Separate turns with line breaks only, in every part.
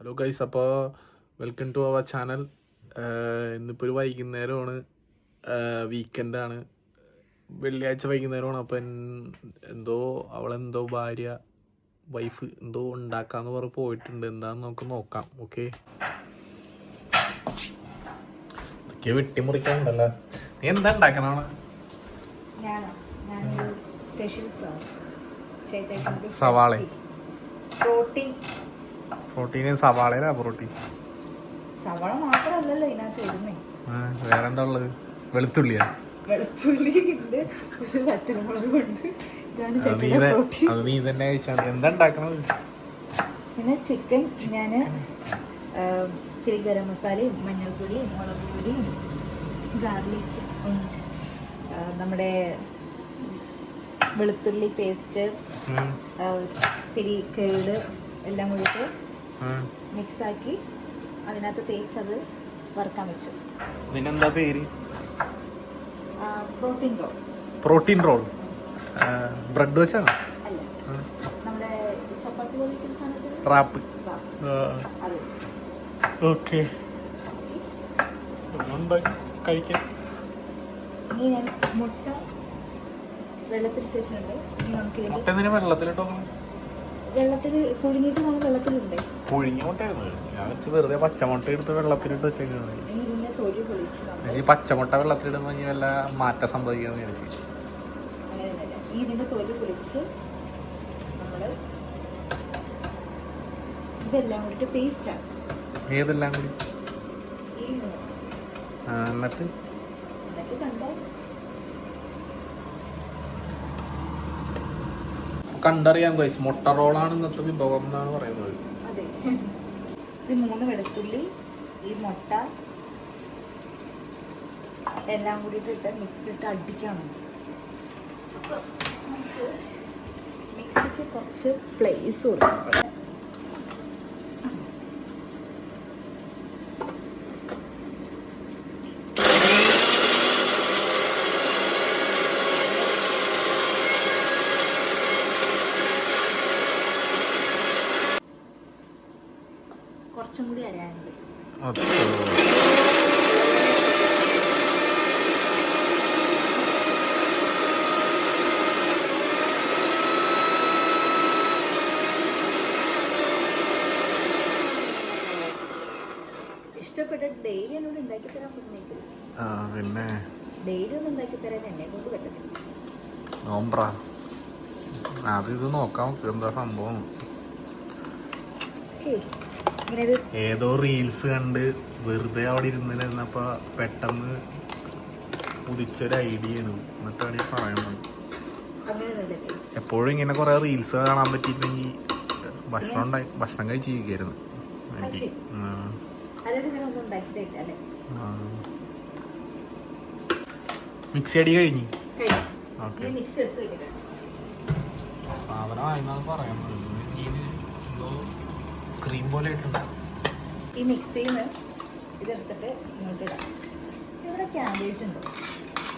Hello guys അപ്പോൾ welcome to our channel ഇന്നിപ്പോൾ ഒരു വൈകുന്നേരമാണ്. വീക്കെൻഡാണ് വെള്ളിയാഴ്ച വൈകുന്നേരമാണ്. അപ്പം എന്തോ അവളെന്തോ ഭാര്യ വൈഫ് എന്തോ ഉണ്ടാക്കാന്ന് പറഞ്ഞ് പോയിട്ടുണ്ട്. എന്താന്ന് നമുക്ക് നോക്കാം. ഓക്കെ വെട്ടിമുറിക്കാനുണ്ടല്ലോ. നീ എന്താ ഉണ്ടാക്കണ
ഞാനോ ഞാനൊരു സ്പെഷ്യൽ ചെയ്തേക്കുന്നത്
സവാള.
പ്രോട്ടീൻ
പ്രോട്ടീൻ സവാളയിലാ പ്രോട്ടീൻ
സവാള മാത്രമല്ലല്ലോ ഇതിനകത്ത് വരുന്നേ
വേറെ എന്താ ഉള്ളത്? വെളുത്തുള്ളിയാ.
വെളുത്തുള്ളി ഉണ്ട് ഒരു പച്ചമുളക് ഉണ്ട്.
അത് നീ തന്നെ കഴിച്ചാൽ എന്താ ഉണ്ടാക്കണത്?
പിന്നെ ചിക്കൻ ഞാൻ ഇത്തിരി ഗരം മസാലയും മഞ്ഞൾപ്പൊടിയും മുളക് പൊടിയും ഗാർലിക് നമ്മുടെ വെളുത്തുള്ളി പേസ്റ്റ് ഇത്തിരി കേട് എല്ലാം കൂടിയിട്ട്. മിക്സാക്കി അതിനകത്ത് തേച്ചത് വറുക്കാൻ വെച്ചു.
ഇതിനെന്താ പേര്?
Protein roll
protein roll bread വെച്ചാണ്? Wrap okay. കഴിക്കാം
ഇനി ഞാൻ മുട്ട വെള്ളത്തിൽ വെച്ചിട്ടുണ്ട്. ഇനി നമുക്ക്
മുട്ട എന്തിനാ വെള്ളത്തിലിട്ടോ
വെള്ളത്തിൽ പുഴുങ്ങിയിട്ട് നമ്മൾ വെള്ളത്തിലുണ്ട്
പുഴുങ്ങിയ മുട്ടയായിരുന്നു ഞാൻ വെച്ച് വെറുതെ പച്ചമുട്ട എടുത്ത് വെള്ളത്തിലിട്ട് ഈ പച്ചമുട്ട വെള്ളത്തിലിടുമ്പോൾ ഇനി വല്ല മാറ്റം സംഭവിക്കാന്ന് വിചാരിച്ചു.
ഈ ഇതിന്റെ തൊലി പൊളിച്ച് നമ്മൾ ഇതെല്ലാം കൂടിയിട്ട് പേസ്റ്റാണ്
ഏതെല്ലാം കൂടി? എന്നിട്ട്?
എന്നിട്ട് കണ്ടാൽ
കണ്ടറിയാം ഗൈസ് മുട്ട റോളാണ് ഇന്നത്തെ വിഭവം എന്നാണ് പറയുന്നത്.
ഇത് മൂന്ന് വെളുത്തുള്ളി ഈ മുട്ട എല്ലാം കൂടിയിട്ട് ഇട്ട് മിക്സ് ഇട്ട് അടിക്കണം. മിക്സിക്ക് കുറച്ച് പ്ലേസ് കൊടുക്കണം. കുറച്ചും കൂടി അരയാനുണ്ട് ഇഷ്ടപ്പെട്ട ഡെയിലി എന്നോട് ഉണ്ടാക്കി തരാൻ പറ്റുന്നേക്ക്
ആ പിന്നെ?
ഡെയിലി ഒന്നും ഉണ്ടാക്കി തരാൻ എന്നെ കൊണ്ട് പറ്റത്തില്ല.
നോമ്പ്ര. അത് ഇത് നോക്കാം. എന്താ സംഭവം? ഏതോ റീൽസ് കണ്ട് വെറുതെ അവിടെ ഇരുന്നിരുന്നപ്പോ പെട്ടെന്ന് ഉദിച്ചൊരു ഐഡിയ ആണ് എന്നിട്ടാണ് ഈ
അങ്ങനെയൊന്നുമില്ല.
എപ്പോഴും ഇങ്ങനെ കുറെ റീൽസ് കാണാൻ പറ്റിയില്ലെങ്കിൽ ഭക്ഷണം ഉണ്ടായി ഭക്ഷണം കഴിച്ചിരിക്കായിരുന്നു. എനിക്ക്. മിക്സി അടി കഴിഞ്ഞു? ഓക്കെ. സാധനം ആയിരുന്നാലും പറയുന്നത് പറ്റുന്നു ക്രീം പോലെ ഇട്ടുണ്ടാകും
ഈ മിക്സിയിൽ നിന്ന് ഇതെടുത്തിട്ട് ഇങ്ങോട്ട് ഇടാം. ഇവിടെ ക്യാബേജ് ഉണ്ടോ.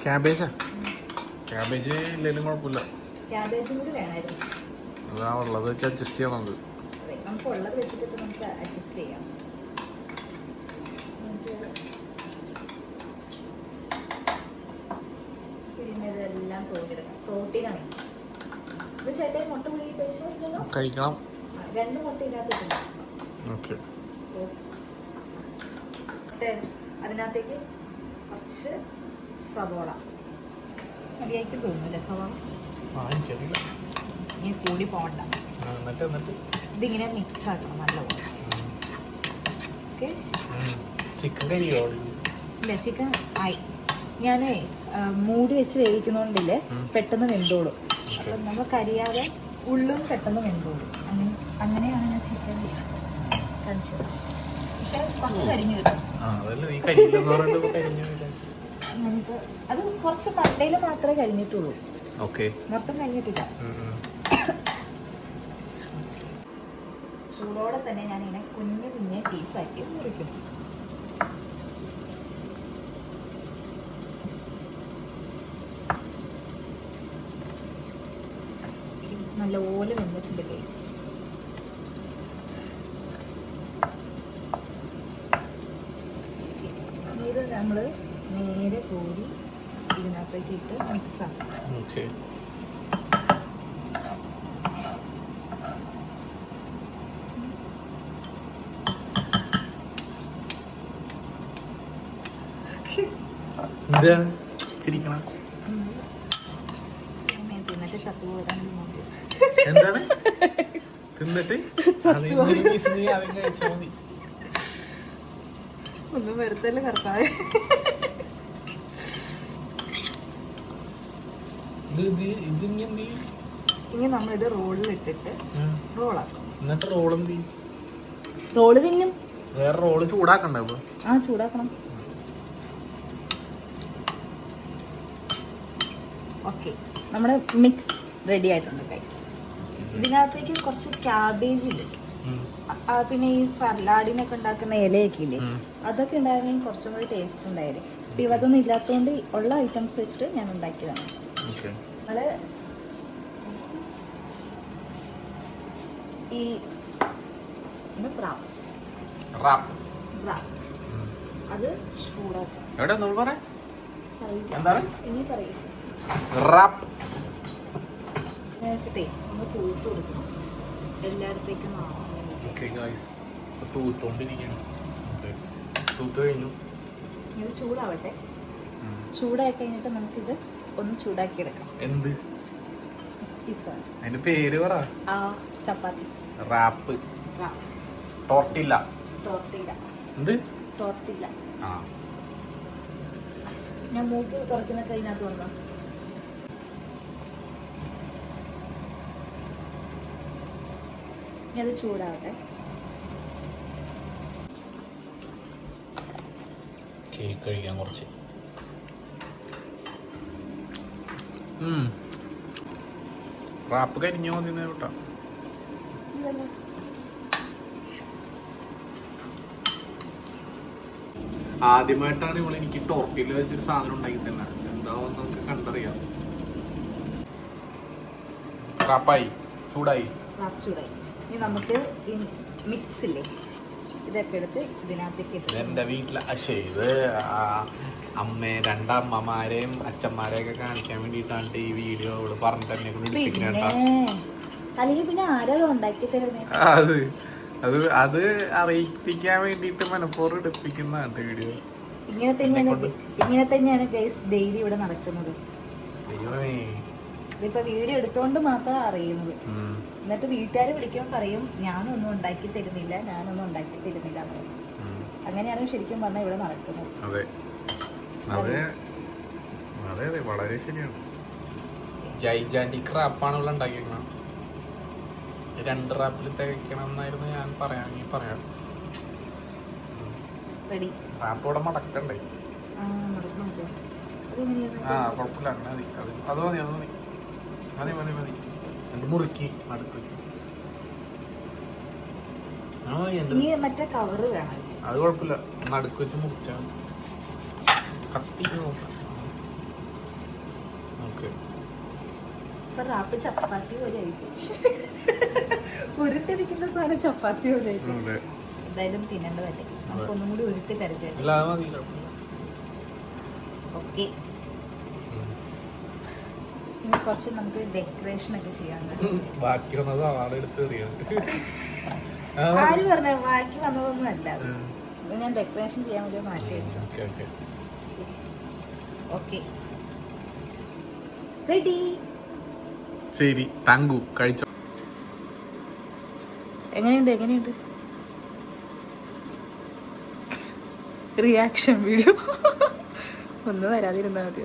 ക്യാബേജാ? ക്യാബേജ് ഇല്ലെങ്കിലും കുഴപ്പമില്ല.
ക്യാബേജും കൂടി വേണമായിരുന്നു.
അതാ ഉള്ളത് വെച്ച് അഡ്ജസ്റ്റ് ചെയ്യാം നമുക്ക്
നമുക്ക് ഉള്ളത് വെച്ചിട്ട് നമുക്ക് അഡ്ജസ്റ്റ് ചെയ്യാം. തോന്നിയെടുക്കാം പ്രോട്ടീനാണ്. ഇത് മുട്ട കഴിച്ചോ
കഴിക്കണം.
രണ്ട് മുട്ട ഇതിനകത്ത് അതിനകത്തേക്ക് കുറച്ച് സവോള. മതിയായിട്ട് തോന്നുന്നില്ല സവോള? ഇനി കൂടി പോകണ്ട. ഇതിങ്ങനെ മിക്സ് ആക്കണം നല്ലപോലെ. ഓക്കെ.
ചിക്കൻ കരിയോ?
ഇല്ല ചിക്കൻ ആയി. ഞാനേ മൂടി വെച്ച്
വേവിക്കുന്നോണ്ടില്ലേ
പെട്ടെന്ന് വെന്തോളും. അപ്പം നമുക്കറിയാതെ കരിയാതെ ഉള്ളും പെട്ടെന്ന് വെന്തോളും അങ്ങനെ അങ്ങനെയാണ് ഞാൻ ചിക്കൻ കഴിച്ചത്. പക്ഷെ കുറച്ച് കരിഞ്ഞു
കരിഞ്ഞു
നമുക്ക് അത് കുറച്ച് മണ്ടയിൽ മാത്രമേ കരിഞ്ഞിട്ടുള്ളൂ. മൊത്തം കരിഞ്ഞിട്ടില്ല. ചൂടോടെ തന്നെ ഞാൻ ഇങ്ങനെ കുഞ്ഞു കുഞ്ഞെ പീസാക്കി മുറിക്കും. നല്ലപോലെ വന്നിട്ടുണ്ട് ഗൈസ് ഇത് നമ്മൾ നേരെ കോരി ഇതിനകത്തേക്ക് ഇട്ട് മിക്സാക്കും
ഓക്കെ ഇത് ചിരിക്കണം.
ചത്തു പോകാൻ നോക്കി
എന്താണ്? തിന്നിട്ട്?
ഒന്നും വെറുതല്ലേ കർത്താവേ.
ഇത് ഇത്?
ഇനി നമ്മളിത് റോളിൽ ഇട്ടിട്ട് റോളാക്കും.
എന്നിട്ട് റോൾ എന്ത്?
റോൾ തിന്നും.
വേറെ റോൾ ചൂടാക്കണ്ടേ
ആ ചൂടാക്കണം. ഓക്കെ. നമ്മുടെ മിക്സ് റെഡി ആയിട്ടുണ്ട് ഗൈസ് ഇതിനകത്തേക്ക് കുറച്ച് ക്യാബേജ് പിന്നെ ഈ സലാഡിനൊക്കെ ഉണ്ടാക്കുന്ന ഇലയൊക്കെ ഇല്ലേ അതൊക്കെ ഉണ്ടായിരുന്നെങ്കിൽ കുറച്ചും കൂടി ടേസ്റ്റ് ഉണ്ടായിരുന്നു അപ്പൊ ഇവതൊന്നും ഇല്ലാത്തതുകൊണ്ട് ഉള്ള ഐറ്റംസ് വെച്ചിട്ട് ഞാൻ ഉണ്ടാക്കിയതാണ്.
നമ്മൾ
നമ്മൾ ഈ റാപ്സ്
റാപ്സ്
അത് ചൂടാക്കാം.
എന്താണ്?
ഇനി പറയും
റാപ്പ്
ഞാൻ വെച്ചിട്ടേ ഒന്ന് തൂത്ത് കൊടുക്കണം. എല്ലായിടത്തേക്കും ആവാൻ വേണ്ടിയിട്ട്.
ഓക്കെ ഗായ്സ് തൂത്തോണ്ടിരിക്കണം തൂത്ത് കഴിഞ്ഞു.
ഇത് ചൂടാവട്ടെ. ചൂടായി കഴിഞ്ഞിട്ട് നമുക്കിത് ഒന്ന് ചൂടാക്കി എടുക്കാം.
എന്ത്? അതിന്റെ പേര് പറ.
ആ ചപ്പാത്തി.
റാപ്പ് ടോർട്ടില്ല
ടോർട്ടില്ല
എന്ത്?
ടോർട്ടില്ല
ആ.
ഞാൻ മൂക്ക് തുറക്കുന്ന കഴിഞ്ഞാൽ വന്നോ ഇനി അത് ചൂടാവട്ടെ.
കേക്ക് കഴിക്കാൻ കുറച്ച്. റാപ്പ് കരിഞ്ഞോ മതി കേട്ടോ. ആദ്യമായിട്ടാണ് ഇവിടെ എനിക്ക് ടോർട്ടിൽ വെച്ചൊരു സാധനം ഉണ്ടാക്കി തന്നെ എന്താവും നമുക്ക് കണ്ടറിയാം. റാപ്പായി ചൂടായി.
ചൂടായി. ഇനി നമുക്ക് ഈ മിക്സ് ഇല്ലേ ഇതൊക്കെ എടുത്ത് ഇതിനകത്തേക്ക് എന്റെ
എന്റെ വീട്ടിലെ അശേ ഇത് അമ്മേ അമ്മയെ രണ്ടമ്മമാരെയും അച്ഛന്മാരെയൊക്കെ കാണിക്കാൻ വേണ്ടിയിട്ടാണ് ഈ വീഡിയോ ഇവിടെ പറഞ്ഞു തന്നെ കൊണ്ട്
അല്ലെങ്കിൽ പിന്നെ ആരോ ഉണ്ടാക്കി തരുന്നേ?
അത് അത് അത് അറിയിപ്പിക്കാൻ വേണ്ടിയിട്ട് മനഃപൂർവം എടുപ്പിക്കുന്നതാണ് വീഡിയോ.
ഇങ്ങനെ തന്നെയാണ് ഇങ്ങനെ തന്നെയാണ് ഗൈസ് ഡെയിലി ഇവിടെ നടക്കുന്നത്.
ദൈവമേ.
ഇതിപ്പോ വീഡിയോ എടുത്തോണ്ട് മാത്രം അറിയുന്നത്. എന്നിട്ട് വീട്ടുകാർ വിളിക്കുമ്പോൾ പറയും ഞാനൊന്നും ഉണ്ടാക്കി തരുന്നില്ല ഞാനൊന്നും ഉണ്ടാക്കി തരുന്നില്ല പറയും. അങ്ങനെയാണ് ശരിക്കും പറഞ്ഞാൽ ഇവിടെ നടക്കുന്നത്.
അതെ. അതെ. അതെ അതെ. വളരെ ശരിയാണ്. ജൈജാന്റിക് റാപ്പാണ് ഇവിടെ ഉണ്ടാക്കിയേക്കണം രണ്ട് റാപ്പിൽ തികയ്ക്കണം എന്നായിരുന്നു ഞാൻ പറയാം
റെഡി.
റാപ്പ് ഇവിടെ മടക്കണ്ടേ?
ആ
കുഴപ്പമില്ല. അങ്ങനെ അത് അത് മതി അത് മതി. മതി മതി മതി. രണ്ട് മുറുക്കി അടുത്ത്
മറ്റേ കവറ് വേണം.
അത് കുഴപ്പമില്ല. ഒന്ന് അടുക്ക് വെച്ച് മുറിച്ചാൽ കത്തി ഓക്കെ.
റാപ്പ് ചപ്പാത്തി പോലെ ആയിരിക്കും ഉരുട്ടിരിക്കുന്ന സാധനം ചപ്പാത്തി പോലെ ആയിരിക്കും എന്തായാലും തിന്നേണ്ടതല്ലേ. നമുക്കൊന്നും കൂടി ഉരുട്ടി
തരച്ചേ
ഓക്കെ. ഇനി കുറച്ച് നമുക്ക് ഡെക്കറേഷൻ ഒക്കെ
ബാക്കി വന്നത് ആളെ എടുത്ത് എറിയാം
ആര് പറഞ്ഞ ബാക്കി വന്നതൊന്നും അല്ല. ഇത് ഞാൻ ഡെക്കറേഷൻ ചെയ്യാൻ വേണ്ടി മാറ്റി വെച്ചു
ഓക്കെ
റെഡി
ശരി താങ്കു കഴിച്ചോ?
എങ്ങനെയുണ്ട് എങ്ങനെയുണ്ട്? റിയാക്ഷൻ വീഡിയോ ഒന്നും വരാതിരുന്നാൽ മതി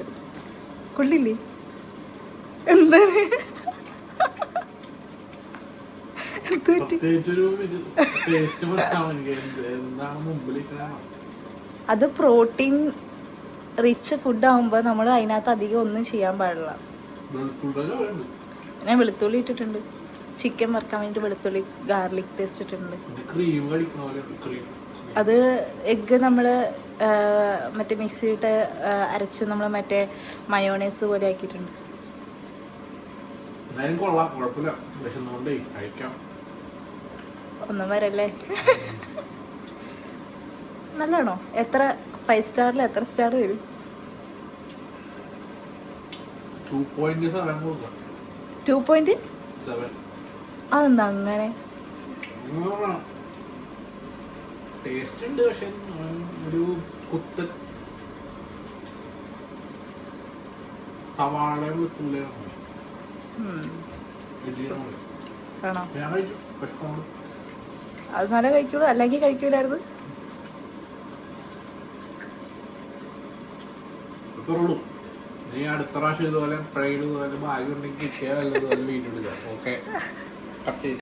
കൊള്ളില്ലേ? എന്താണ് അത് പ്രോട്ടീൻ റിച്ച് ഫുഡ് ആവുമ്പോ നമ്മൾ അതിനകത്ത് അധികം ഒന്നും ചെയ്യാൻ പാടില്ല. ഞാൻ വെളുത്തുള്ളി ഇട്ടിട്ടുണ്ട്. ചിക്കൻ വറുക്കാൻ വേണ്ടി വെളുത്തുള്ളി ഗാർലിക് പേസ്റ്റ് ഇട്ടിട്ടുണ്ട്. അത് എഗ്ഗ് നമ്മൾ മറ്റേ മിക്സിയിട്ട് അരച്ച് നമ്മൾ മറ്റേ മയോണൈസ് പോലെ ആക്കിയിട്ടുണ്ട്.
എന്തായാലും കൊള്ളാം കുഴപ്പമില്ല. വിശന്നുകൊണ്ടേ കഴിക്കാം.
ഒന്നും വരല്ലേ? നല്ലതാണോ? എത്ര ഫൈവ് സ്റ്റാറിൽ എത്ര സ്റ്റാർ തരും
ടു പോയിന്റ്
അതെന്താ അങ്ങനെ?
ടേസ്റ്റ് ഉണ്ട് പക്ഷെ ഒരു കുത്ത്.
ആണോ? അത് നല്ല അല്ലെങ്കിൽ കഴിക്കൂലായിരുന്നു?
നീ അടുത്ത പ്രാവശ്യം ഇതുപോലെ പ്രൈഡ് ഇതുപോലെ ഭാഗ്യം ഉണ്ടെങ്കിൽ കിട്ടിയാൽ ഓക്കെ